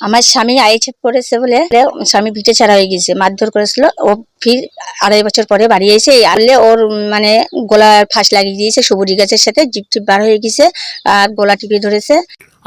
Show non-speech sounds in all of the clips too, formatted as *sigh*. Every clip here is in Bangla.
আমার স্বামী আইএসএফ করেছে বলে স্বামী ভিটে ছাড়া হয়ে গেছে মারধর করেছিল। ও ফির আড়াই বছর পরে বাড়ি এসে আনলে ওর মানে গলার ফাঁস লাগিয়ে দিয়েছে সবুজ গাছের সাথে, জিপ টিপ বার হয়ে গেছে, আর গলা টিপে ধরেছে।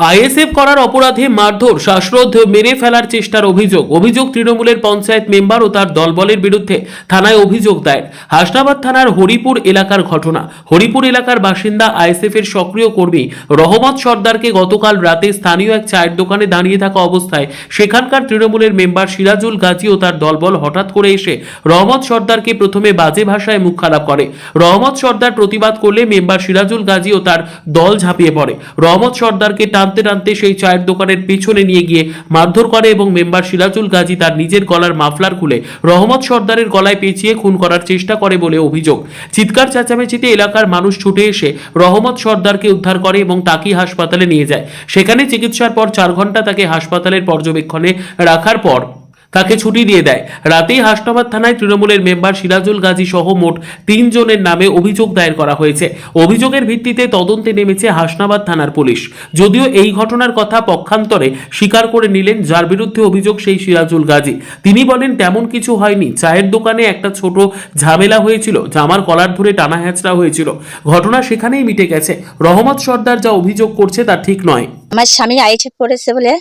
আইএসএফ করার অপরাধে মারধর, শ্বাসরোধ মেরে ফেলার চেষ্টার অভিযোগ। অভিযোগ তৃণমূলের পঞ্চায়েত মেম্বার ও তার দলবলের বিরুদ্ধে থানায় অভিযোগ দায়ের। হাসনাবাদ থানার হরিপুর এলাকার ঘটনা। হরিপুর এলাকার বাসিন্দা আইএসএফ এর সক্রিয় কর্মী রহমত সর্দারকে গতকাল রাতে স্থানীয় এক চায়ের দোকানে দাঁড়িয়ে থাকা অবস্থায় সেখানকার তৃণমূলের মেম্বার সিরাজুল গাজী ও তার দলবল হঠাৎ করে এসে রহমত সর্দারকে প্রথমে বাজে ভাষায় মুখ খারাপ করে। রহমত সর্দার প্রতিবাদ করলে মেম্বার সিরাজুল গাজী ও তার দল ঝাঁপিয়ে পড়ে। রহমত সর্দারকে টানতে টানতে সেই চায়ের দোকানের পেছনে নিয়ে গিয়ে মারধর করে এবং মেম্বার সিরাজুল গাজী তার নিজের গলার মাফলার খুলে রহমত সর্দারের গলায় পেঁচিয়ে খুন করার চেষ্টা করে বলে অভিযোগ। চিৎকার, চেঁচামেচিতে এলাকার মানুষ ছুটে এসে রহমত সর্দারকে উদ্ধার করে এবং টাকি হাসপাতালে নিয়ে যায়। সেখানে চিকিৎসার পর চার ঘণ্টা তাকে হাসপাতালের পর্যবেক্ষণে রাখার পর তাকে ছুটি দিয়ে দেয়। রাতেই হাসনাবাদ থানায় তৃণমূলের মেম্বার সিরাজুল গাজী সহ মোট তিনজনের নামে অভিযোগ দায়ের করা হয়েছে। অভিযোগের ভিত্তিতে তদন্তে নেমেছে হাসনাবাদ থানার পুলিশ। যদিও এই ঘটনার কথা পক্ষান্তরে স্বীকার করে নিলেন, যার বিরুদ্ধে অভিযোগ সেই সিরাজুল গাজী। তিনি বলেন, তেমন কিছু হয়নি। চায়ের দোকানে একটা ছোট ঝামেলা হয়েছিল, জামার কলার ধরে টানা হ্যাঁচড়া হয়েছিল। ঘটনা সেখানেই মিটে গেছে। রহমত সর্দার যা অভিযোগ করছে তা ঠিক নয়। আমার স্বামী আইএসএফ করেছে বলে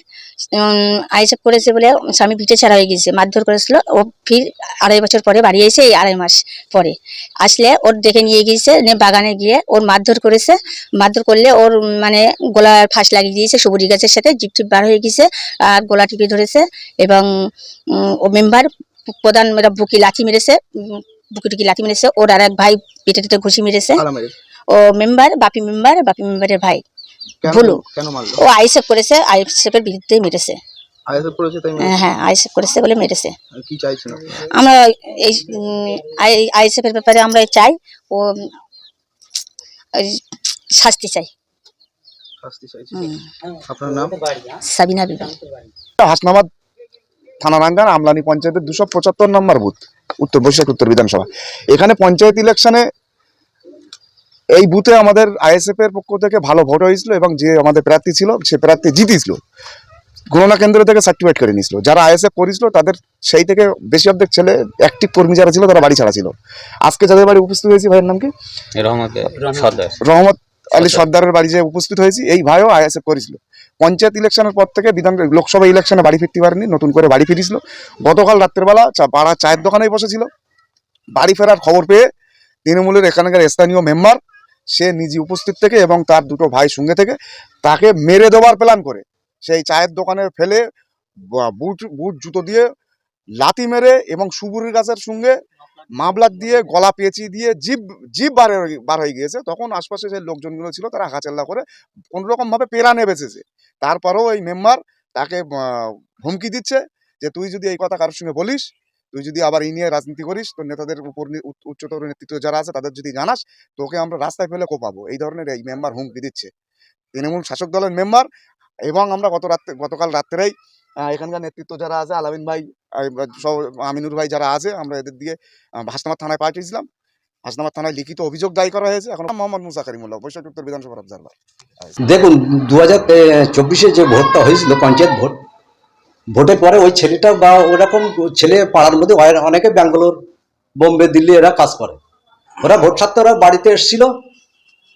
আইএসএফ করেছে বলে স্বামী ভিটে ছাড়া হয়ে গেছে মারধর করেছিল। ও ফির আড়াই বছর পরে বাড়ি এসে এই আড়াই মাস পরে আসলে ওর দেখে নিয়ে গিয়েছে নিয়ে বাগানে গিয়ে ওর মারধর করেছে। মারধর করলে ওর মানে গলার ফাঁস লাগিয়ে দিয়েছে সবুজ গাছের সাথে জিপ টিপ বার হয়ে গেছে আর গলা টিপে ধরেছে এবং ও মেম্বার প্রধান মেরা বুকি লাঠি মেরেছে বুকি টুকি লাঠি মেরেছে। ওর আর এক ভাই পেটে টেটে ঘুষি মেরেছে। ও মেম্বার বাপি মেম্বার বাপি মেম্বারের ভাই। ভুলু। ও আইএসএফ করেছে আইএসএফ এর বিরুদ্ধে মেরেছে আইএসএফ করেছে তাই মেরেছে? হ্যাঁ আইএসএফ করেছে বলে মেরেছে আর কি চাইছেন আপনি? আমরা এই ব্যাপারে আমরা চাই ও শাস্তি চাই শাস্তি চাইছেন হুম। আপনার নাম সাবিনা বিবি হাসনাবাদ থানা রাঙ্গান আমলানি পঞ্চায়েতের দুশো পঁচাত্তর নম্বর বুথ উত্তর বৈশাখ উত্তর বিধানসভা এখানে পঞ্চায়েত ইলেকশনে এই বুথে আমাদের আইএসএফ এর পক্ষ থেকে ভালো ভোট হয়েছিল এবং যে আমাদের প্রার্থী ছিল সে প্রার্থী জিতেছিল। গণনা কেন্দ্র থেকে সার্টিফাইড করে নিয়েছিল। যারা আইএসএফ করেছিল তাদের সেই থেকে বেশি অর্ধেক ছেলে অ্যাক্টিভ কর্মী যারা ছিল তারা বাড়ি ছাড়া ছিল। আজকে যাদের বাড়ি উপস্থিত হয়েছি ভাইয়ের নাম কি? রহমতে সর্দার। রহমত আলী সর্দারের বাড়ি যে উপস্থিত হয়েছি এই ভাইও আইএসএফ করেছিল। পঞ্চায়েত ইলেকশনের পর থেকে বিধান লোকসভা ইলেকশনে বাড়ি ফিরতে পারেনি নতুন করে বাড়ি ফিরেছিল। গতকাল রাত্রেবেলা চা- পাড়া চায়ের দোকানেই বসেছিল। বাড়ি ফেরার খবর পেয়ে তৃণমূলের এখানকার স্থানীয় মেম্বার সে নিজে উপস্থিত থেকে এবং তার দুটো ভাই সঙ্গে থেকে তাকে মেরে দেওয়ার প্ল্যান করে। সেই চায়ের দোকানে ফেলে বুট বুট জুতো দিয়ে লাতি মেরে এবং সুবুরির গাছের সঙ্গে মামলার দিয়ে গলা পেঁচি দিয়ে জীব জিভ বার বার হয়ে গিয়েছে। তখন আশপাশে যে লোকজনগুলো ছিল তারা হাঁচাল্লা করে কোনোরকম ভাবে পেরানে বেঁচেছে তারপরেও এই মেম্বার তাকে হুমকি দিচ্ছে যে, তুই যদি এই কথা কারোর সঙ্গে বলিস তুই যদি আবার এই নিয়ে রাজনীতি করিস তোর নেতাদের উপর উচ্চতর নেতৃত্ব যারা আছে তাদের যদি জানাস তোকে আমরা রাস্তায় ফেলে কোপাবো। এই ধরনের এই মেম্বার হুমকি দিচ্ছে। তৃণমূল শাসক দলের মেম্বার এবং আমরা গত রাত্রে গতকাল রাত্রেই এখানকার নেতৃত্ব যারা আছে আলামিন ভাই সব আমিনুর ভাই যারা আছে আমরা এদের দিয়ে আহ, থানায় পাঠিয়েছিলাম। হাসনাবাদ থানায় লিখিত অভিযোগ দায়ী করা হয়েছে। এখন মোহাম্মদ মুসা করিমুল্লাহ বৈশাখ উত্তর বিধানসভার অবজারভার দেখুন দু হাজার চব্বিশে যে ভোটটা হয়েছিল পঞ্চায়েত ভোট ভোটের পরে ওই ছেলেটা বা ওরকম ছেলে পাড়ার মধ্যে অনেকে ব্যাঙ্গালোর, বোম্বে, দিল্লি এরা কাজ করে। ওরা ভোট ছাড়তে ওরা বাড়িতে এসেছিল,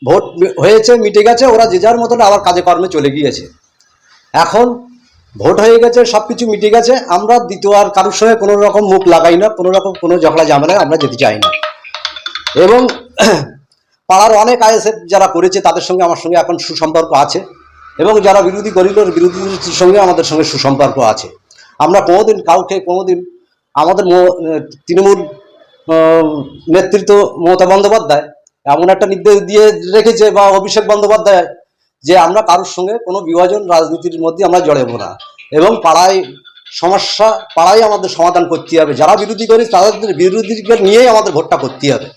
ভোট হয়েছে, মিটে গেছে, ওরা যে যার মতন আবার কাজে কর্মে চলে গিয়েছে। এখন ভোট হয়ে গেছে সব কিছু মিটে গেছে, আমরা দ্বিতীয় আর কারোর সঙ্গে কোনো রকম মুখ লাগাই না, কোনো রকম কোনো ঝগড়া ঝামেলায় আমরা যেতে চাই না। এবং *clears throat* পাড়ার অনেক আইএসএফ যারা করেছে, তাদের সঙ্গে আমার সঙ্গে এখন সুসম্পর্ক আছে। এবং যারা বিরোধী করিল বিরোধীদের সঙ্গে আমাদের সঙ্গে সুসম্পর্ক আছে। আমরা কোনোদিন কাউকে, কোনোদিন আমাদের তৃণমূল নেতৃত্ব মমতা বন্দ্যোপাধ্যায় এমন একটা নির্দেশ দিয়ে রেখেছে বা অভিষেক বন্দ্যোপাধ্যায় যে আমরা কারোর সঙ্গে কোনো বিভাজন রাজনীতির মধ্যে আমরা জড়াবো না। এবং পাড়ায় সমস্যা, পাড়ায় আমাদের সমাধান করতে হবে। যারা বিরোধী করি তাদের বিরোধীকে নিয়েই আমাদের ভোটটা করতে হবে।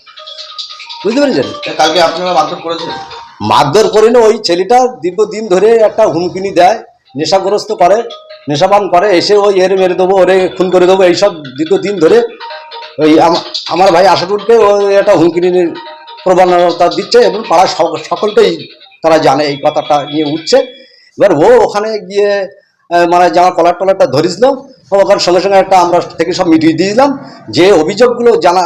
বুঝতে পেরেছেন? কালকে আপনারা মারধর করেছেন? মারধর করে না ওই ছেলেটা দীর্ঘদিন ধরে একটা হুমকিনি দেয়, নেশাগ্রস্ত করে, নেশাবান করে, এসে ওই এর মেরে দেবো, ওরে খুন করে দেবো, এইসব দীর্ঘদিন ধরে ওই আমার ভাই আশাটুলকে ওই একটা হুমকিনি প্রবণতা দিচ্ছে এবং পাড়া সকলকেই তারা জানে এই কথাটা নিয়ে উঠছে। এবার ও ওখানে গিয়ে মানে জামা কলার টলারটা ধরিছিল ওখানে সঙ্গে সঙ্গে একটা আমরা থেকে সব মিটিয়ে দিয়েছিলাম যে অভিযোগগুলো জানা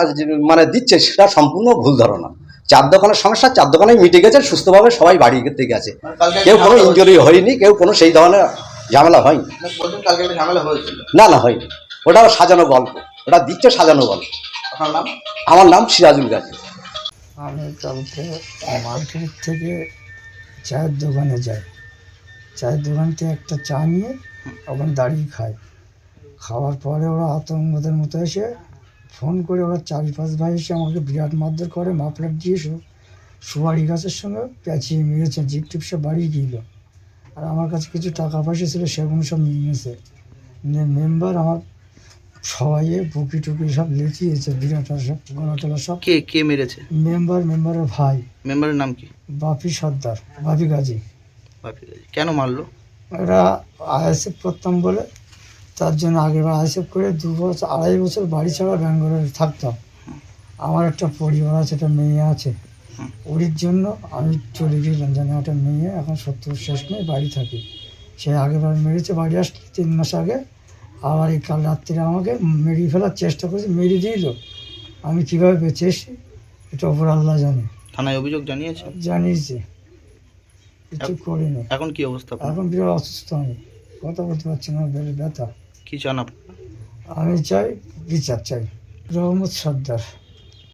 মানে দিচ্ছে সেটা সম্পূর্ণ ভুল ধারণা। চার দোকানের সমস্যা চার দোকানেই মিটে গেছে সুস্থভাবে সবাই বাড়ি থেকে গেছে মানে কেউ কোনো ইঞ্জুরি হয়নি কেউ কোনো সেই ধরনের ঝামেলা হয়নি। হয়েছিল? না না হয়নি। ওটা সাজানো গল্প। ওটা দিচ্ছে সাজানো গল্প। আমার নাম সিরাজুল গাজী। আমি কালকে মার্কেট থেকে চায়ের দোকানে যাই। চায়ের দোকান থেকে একটা চা নিয়ে ওখানে দাঁড়িয়ে খাই। খাওয়ার পরে ওরা আতঙ্কদের মতো এসে ফোন করে ওরা চারি পাঁচ ভাই এসে আমাকে বিরাট মারধর করে মাফলার দিয়ে সু- সুপারি গাছের সঙ্গে পেঁচিয়ে মেরেছে জিপ টিপ সব বাড়িয়ে দিল। আর আমার কাছে কিছু টাকা পয়সা ছিল সেগুলো সব নিয়ে গেছে মেম্বার আমার সবাই বুকি টুকি সব লেচিয়েছে বিরাট সব গলা টলা সব। কে কে মেরেছে? মেম্বার মেম্বারের ভাই। মেম্বারের নাম কি? বাপি সর্দার বাপি গাজী। বাপি গাজী। কেন মারলো? এরা আইএসএফ করতাম বলে তার জন্য আগেবার আইএসএফ করে দু বছর আড়াই বছর বাড়ি ছাড়া ব্যাঙ্গালোরে থাকতাম। আমার একটা পরিবার আছে একটা মেয়ে আছে। ওরির জন্য আমি চলে গেলাম যেন একটা মেয়ে এখন সত্তর শেষ মেয়ে বাড়ি থাকি। সে আগেবার মেরেছে বাড়ি আসলে তিন মাস আগে। আবার এই কাল রাত্রিরে আমাকে মেরিয়ে ফেলার চেষ্টা করেছে মেরিয়ে দিল। আমি কীভাবে বেঁচে এসেছি এটা ওপর আল্লাহ জানে। থানায় অভিযোগ জানিয়েছে? জানিয়েছি। কিছু করিনি। এখন কি অবস্থা এখন বিরাট অসুস্থ আমি। কথা বলতে পারছি না ব্যথা। কি চান আপনারা? আমি চাই বিচার চাই। রহমত সর্দার।